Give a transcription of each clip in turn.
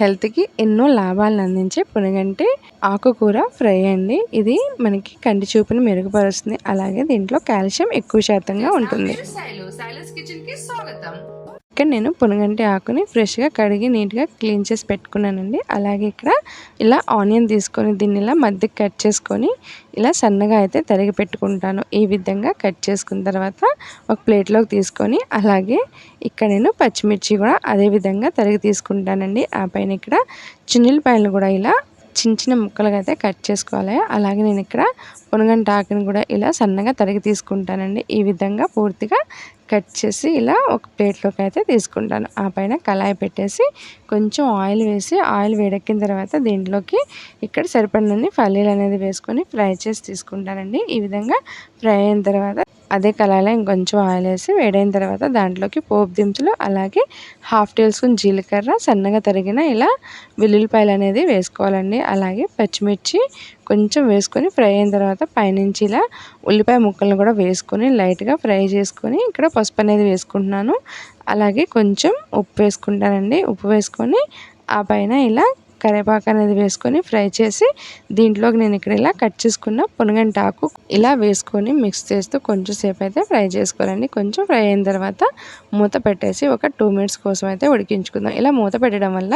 హెల్త్కి ఎన్నో లాభాలను అందించే పునగంటి ఆకుకూర ఫ్రై అండి. ఇది మనకి కంటి చూపును మెరుగుపరుస్తుంది. అలాగే దీంట్లో కాల్షియం ఎక్కువ శాతంగా ఉంటుంది. ఇక్కడ నేను పునగంటి ఆకుని ఫ్రెష్గా కడిగి నీట్గా క్లీన్ చేసి పెట్టుకున్నానండి. అలాగే ఇక్కడ ఇలా ఆనియన్ తీసుకొని దీన్ని ఇలా మధ్యకి కట్ చేసుకొని ఇలా సన్నగా అయితే తరిగి పెట్టుకుంటాను. ఈ విధంగా కట్ చేసుకున్న తర్వాత ఒక ప్లేట్లోకి తీసుకొని అలాగే ఇక్కడ నేను పచ్చిమిర్చి కూడా అదే విధంగా తరిగి తీసుకుంటానండి. ఆ పైన ఇక్కడ చిన్నిలపాయలు కూడా ఇలా చిన్న చిన్న ముక్కలుగా అయితే కట్ చేసుకోవాలి. అలాగే నేను ఇక్కడ పొనగంట ఆకుని కూడా ఇలా సన్నగా తరిగి తీసుకుంటానండి. ఈ విధంగా పూర్తిగా కట్ చేసి ఇలా ఒక ప్లేట్లోకి అయితే తీసుకుంటాను. ఆ పైన కళాయి పెట్టేసి కొంచెం ఆయిల్ వేసి ఆయిల్ వేడెక్కిన తర్వాత దీంట్లోకి ఇక్కడ సరిపడినన్ని పల్లీలు అనేది వేసుకొని ఫ్రై చేసి తీసుకుంటానండి. ఈ విధంగా ఫ్రై అయిన తర్వాత అదే కళాయిలో ఇంకొంచెం ఆయిల్ వేసి వేడైన తర్వాత దాంట్లోకి పోపు దినుసులు అలాగే హాఫ్ టీ స్పూన్ జీలకర్ర సన్నగా తరిగిన ఇలా వెల్లుల్లిపాయలు అనేది వేసుకోవాలండి. అలాగే పచ్చిమిర్చి కొంచెం వేసుకొని ఫ్రై అయిన తర్వాత పైనుంచి ఇలా ఉల్లిపాయ ముక్కలను కూడా వేసుకొని లైట్గా ఫ్రై చేసుకొని ఇక్కడ పసుపు అనేది వేసుకుంటున్నాను. అలాగే కొంచెం ఉప్పు వేసుకుంటానండి. ఉప్పు వేసుకొని ఆ పైన ఇలా కరివేపాకు అనేది వేసుకొని ఫ్రై చేసి దీంట్లోకి నేను ఇక్కడ ఇలా కట్ చేసుకున్న పునగంట ఆకు ఇలా వేసుకొని మిక్స్ చేస్తూ కొంచెం సేపు అయితే ఫ్రై చేసుకోవాలండి. కొంచెం ఫ్రై అయిన తర్వాత మూత పెట్టేసి ఒక టూ మినిట్స్ కోసం అయితే ఉడికించుకుందాం. ఇలా మూత పెట్టడం వల్ల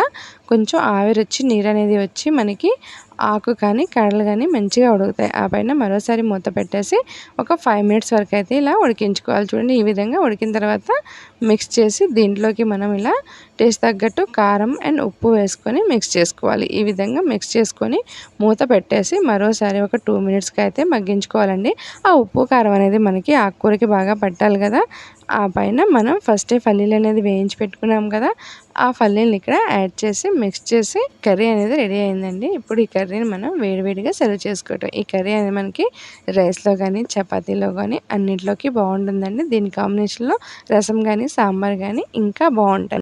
కొంచెం ఆవిరి వచ్చి నీరు అనేది వచ్చి మనకి ఆకు కానీ కడలు కానీ మంచిగా ఉడుకుతాయి. ఆ పైన మరోసారి మూత పెట్టేసి ఒక ఫైవ్ మినిట్స్ వరకు అయితే ఇలా ఉడికించుకోవాలి. చూడండి ఈ విధంగా ఉడికిన తర్వాత మిక్స్ చేసి దీంట్లోకి మనం ఇలా టేస్ట్ తగ్గట్టు కారం అండ్ ఉప్పు వేసుకొని మిక్స్ చేసుకోవాలి. ఈ విధంగా మిక్స్ చేసుకొని మూత పెట్టేసి మరోసారి ఒక టూ మినిట్స్కి అయితే మగ్గించుకోవాలండి. ఆ ఉప్పు కారం అనేది మనకి ఆకుకూరకి బాగా పట్టాలి కదా. ఆ పైన మనం ఫస్టే పల్లీలు అనేది వేయించి పెట్టుకున్నాం కదా ఆ పల్లీలు ఇక్కడ యాడ్ చేసి మిక్స్ చేసి కర్రీ అనేది రెడీ అయిందండి. ఇప్పుడు ఈ కర్రీని మనం వేడివేడిగా సర్వ్ చేసుకోవటం. ఈ కర్రీ అనేది మనకి రైస్లో కానీ చపాతీలో కానీ అన్నింటిలోకి బాగుంటుందండి. దీని కాంబినేషన్లో రసం కానీ సాంబార్ కానీ ఇంకా బాగుంటుంది.